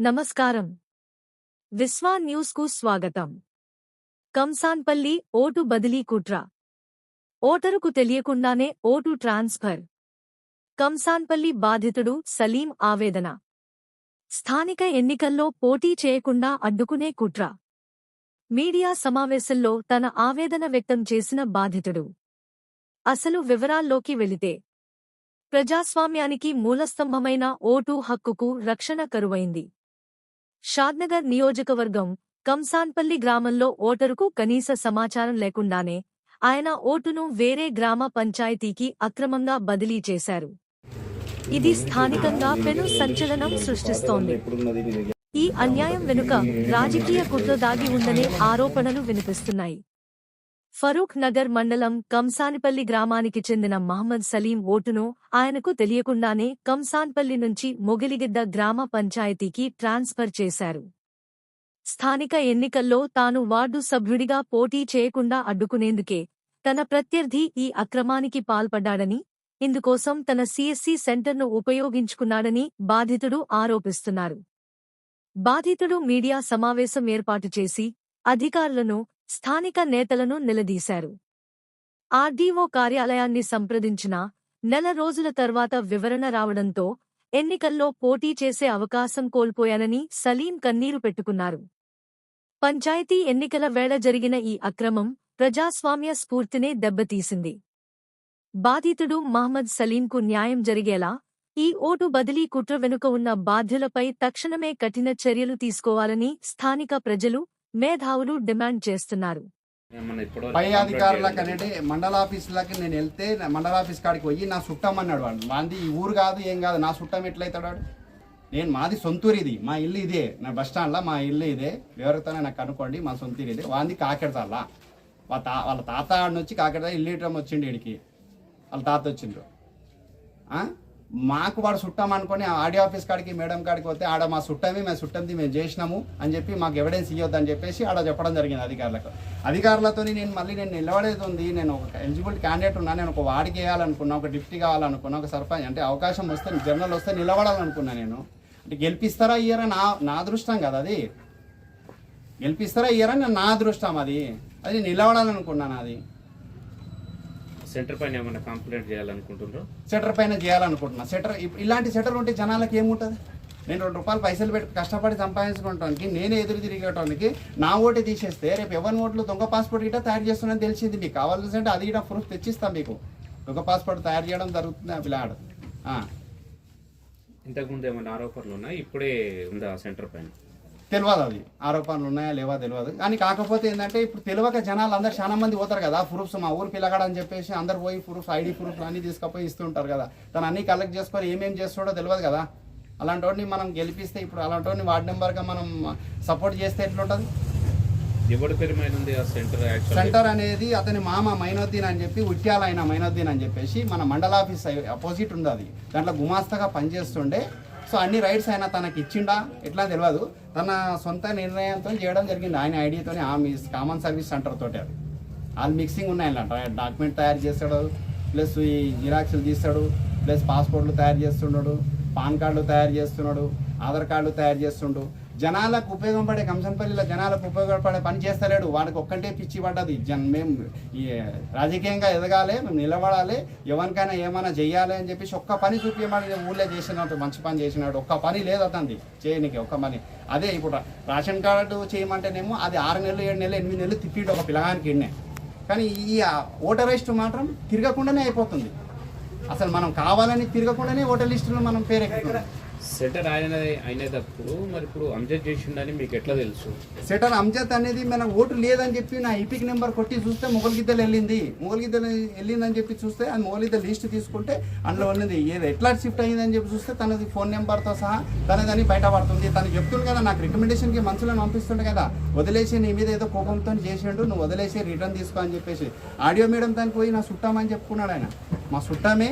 నమస్కారం. విశ్వా న్యూస్కు స్వాగతం. కంసాన్పల్లి ఓటు బదిలీ కుట్ర. ఓటరుకు తెలియకుండానే ఓటు ట్రాన్స్ఫర్. కంసాన్పల్లి బాధితుడు సలీం ఆవేదన. స్థానిక ఎన్నికల్లో పోటీ చేయకుండా అడ్డుకునే కుట్ర. మీడియా సమావేశంలో తన ఆవేదన వ్యక్తం చేసిన బాధితుడు. అసలు వివరాల్లోకి వెళితే. ప్రజాస్వామ్యానికి మూలస్తంభమైన ఓటు హక్కుకు రక్షణ కరువైంది. షాద్నగర్ నియోజకవర్గం కంసాన్పల్లి గ్రామంలో ఓటరుకు కనీస సమాచారం లేకుండానే ఆయన ఓటును వేరే గ్రామ పంచాయతీకి అక్రమంగా బదిలీ చేశారు. ఇది స్థానికంగా పెను సంచలనం సృష్టిస్తోంది. ఈ అన్యాయం వెనుక రాజకీయ కుట్ర దాగి ఉందనే ఆరోపణలు వినిపిస్తున్నాయి. ఫరూక్ నగర్ మండలం కంసానిపల్లి గ్రామానికి చెందిన మహమ్మద్ సలీం ఓటును ఆయనకు తెలియకుండానే కంసాన్పల్లి నుంచి మొగిలిగిద్ద గ్రామ పంచాయతీకి ట్రాన్స్ఫర్ చేశారు. స్థానిక ఎన్నికల్లో తాను వార్డు సభ్యుడిగా పోటీ చేయకుండా అడ్డుకునేందుకే తన ప్రత్యర్థి ఈ అక్రమానికి పాల్పడ్డాడని ఇందుకోసం తన సిఎస్సి సెంటర్ను ఉపయోగించుకున్నాడని బాధితుడు ఆరోపిస్తున్నారు. బాధితుడు మీడియా సమావేశం ఏర్పాటు చేసి అధికారులను స్థానిక నేతలను నిలదీశారు. ఆర్డీఓ కార్యాలయాన్ని సంప్రదించిన నెల రోజుల తర్వాత వివరణ రావడంతో ఎన్నికల్లో పోటీ చేసే అవకాశం కోల్పోయానని సలీం కన్నీరు పెట్టుకున్నారు. పంచాయతీ ఎన్నికల వేళ జరిగిన ఈ అక్రమం ప్రజాస్వామ్య స్ఫూర్తినే దెబ్బతీసింది. బాధితుడు మహమ్మద్ సలీంకు న్యాయం జరిగేలా ఈ ఓటు బదిలీ కుట్ర వెనుక ఉన్న బాధ్యులపై తక్షణమే కఠిన చర్యలు తీసుకోవాలని స్థానిక ప్రజలు మేధావులు డిమాండ్ చేస్తున్నారు. పై అధికారులకు? అనేది మండల ఆఫీసులకి నేను వెళ్తే నా మండల ఆఫీస్ కాడికి పోయి నా చుట్టం అన్నాడు వాడు. మాది ఈ ఊరు కాదు ఏం కాదు నా చుట్టం ఎట్లయితాడు వాడు? నేను మాది సొంతూరు ఇది మా ఇల్లు ఇదే నా బస్ స్టాండ్లో మా ఇల్లు ఇదే. ఎవరితోనే నాకు కనుక్కోండి మా సొంతూరు ఇదే. వాంది కాకెడతాలా వాళ్ళ తా వాళ్ళ తాత ఆడ నుంచి కాకెడతా ఇల్లు ఇటం వచ్చిండు ఇడికి వాళ్ళ తాత వచ్చిండ్రు ఆ? మాకు వాడు చుట్టాం అనుకొని ఆడియో ఆఫీస్ కాడికి మేడం కాడికి పోతే ఆడ మా చుట్టమే మేము చుట్టంది మేము చేసినాము అని చెప్పి మాకు ఎవిడెన్స్ ఇవ్వద్దు అని చెప్పేసి ఆడ చెప్పడం జరిగింది అధికారులకు. అధికారులతో నేను మళ్ళీ నేను నిలబడేది ఉంది నేను ఒక ఎలిజిబుల్ క్యాండిడేట్ ఉన్నా నేను ఒక వాడికి వేయాలనుకున్నా ఒక డిప్యూటీ కావాలనుకున్నా ఒక సర్పంచ్ అంటే అవకాశం వస్తే జనరల్ వస్తే నిలబడాలనుకున్నా నేను. అంటే గెలిపిస్తారా ఇయ్యరా నా నా అదృష్టం కదా అది. గెలిపిస్తారా ఇయ్యరా నా అదృష్టం అది. అది నిలబడాలనుకున్నాను అది. సెంటర్ పైన ఏమైనా కంప్లైంట్ చేయాలనుకుంటున్నారు? సెటర్ పైన చేయాలనుకుంటున్నా. సెటర్ ఇలాంటి సెటర్ ఉంటే జనాలకు ఏముంటుంది? నేను రెండు రూపాయలు పైసలు పెట్టి కష్టపడి సంపాదించుకోవటానికి నేనే ఎదురు తిరిగేటానికి నా ఓటే తీసేస్తే రేపు ఎవరి ఓట్లు దొంగ పాస్పోర్ట్ ఇట తయారు చేస్తున్నది తెలిసింది. మీకు కావాల్సింటే అది ఇట ప్రూఫ్ తెచ్చిస్తాం మీకు. దొంగ పాస్పోర్ట్ తయారు చేయడం జరుగుతుంది ఆ పిల్లాడు. ఆ. ఇంతకుముందు ఏమైనా ఆరోపణలు ఉన్నాయి? ఇప్పుడే ఉందా సెంటర్ పైన? తెలియదు అది ఆరోపణలు ఉన్నాయా లేవా తెలియదు కానీ కాకపోతే ఏంటంటే ఇప్పుడు తెలియక జనాలు అందరు చాలా మంది పోతారు కదా. ప్రూఫ్స్ మా ఊరు పిల్లగాడు అని చెప్పేసి అందరు పోయి ప్రూఫ్స్ ఐడి ప్రూఫ్స్ అన్ని తీసుకుపోయి ఇస్తుంటారు కదా. తను అన్ని కలెక్ట్ చేసుకొని ఏమేం చేస్తాడో తెలియదు కదా. అలాంటి వాడిని మనం గెలిపిస్తే ఇప్పుడు అలాంటి వాడిని వార్డు నెంబర్గా మనం సపోర్ట్ చేస్తే ఎట్లుంటుంది? సెంటర్ అనేది అతని మామ మైనోద్దీన్ అని చెప్పి ఉట్యాల అయిన మైనోద్దీన్ అని చెప్పేసి మన మండల ఆఫీస్ అపోజిట్ ఉంది అది దాంట్లో గుమాస్తాగా పనిచేస్తుండే. సో అన్ని రైట్స్ ఆయన తనకి ఇచ్చిండా? ఎట్లా తెలియదు తన సొంత నిర్ణయంతో చేయడం జరిగింది. ఆయన ఐడియాతో ఆమె కామన్ సర్వీస్ సెంటర్ తోటి అది. వాళ్ళు మిక్సింగ్ ఉన్నాయంట డాక్యుమెంట్ తయారు చేస్తాడు ప్లస్ ఈ జిరాక్స్లు తీస్తాడు ప్లస్ పాస్పోర్ట్లు తయారు చేస్తున్నాడు పాన్ కార్డులు తయారు చేస్తున్నాడు. ఆధార్ కార్డులు తయారు చేస్తుండు. జనాలకు ఉపయోగపడే కంసంపల్లిలో జనాలకు ఉపయోగపడే పని చేస్తలేడు. వాడికి ఒక్కటే పిచ్చి పడ్డది. జన్ మేము ఈ రాజకీయంగా ఎదగాలి మేము నిలబడాలి ఎవరికైనా ఏమైనా చేయాలి అని చెప్పేసి ఒక్క పని చూపించమని ఊళ్ళో చేసినట్టు మంచి పని చేసినాడు. ఒక్క పని లేదు అతనిది చేయనికి ఒక్క పని. అదే ఇప్పుడు రేషన్ కార్డు చేయమంటేనేమో అది ఆరు నెలలు ఏడు నెలలు ఎనిమిది నెలలు తిప్పిడు ఒక పిల్లగానికి ఎన్నే కానీ ఈ ఓటర్ లిస్టు మాత్రం తిరగకుండానే అయిపోతుంది. అసలు మనం కావాలని తిరగకుండానే ఓటర్ లిస్టులో మనం పేరెక్కుతుంది సెటర్ ఆయన అయినప్పుడు మరి ఇప్పుడు అంజద్ చేసిండని మీకు ఎట్లా తెలుసు? సెటర్ అంజద్ అనేది మన ఓటు లేదని చెప్పి నా ఈపిక్ నెంబర్ కొట్టి చూస్తే మొగల్గిద్దలు వెళ్ళింది. మొగల్గిద్దలు వెళ్ళిందని చెప్పి చూస్తే ఆ మొగల్గిద్దలు లిస్ట్ తీసుకుంటే అందులో ఉన్నది ఏది? ఎట్లా షిఫ్ట్ అయ్యిందని చెప్పి చూస్తే తనది ఫోన్ నెంబర్తో సహా తనదని బయటపడుతుంది తను చెప్తుంది కదా నాకు రికమెండేషన్కి మనుషులను పంపిస్తుండే కదా. వదిలేసి నీ మీద ఏదో కోపంతో చేసిండు నువ్వు వదిలేసి రిటర్న్ తీసుకో అని చెప్పేసి. ఆడియో మేడం దానికి పోయి నా చుట్టామని చెప్పుకున్నాడు ఆయన. మా చుట్టామే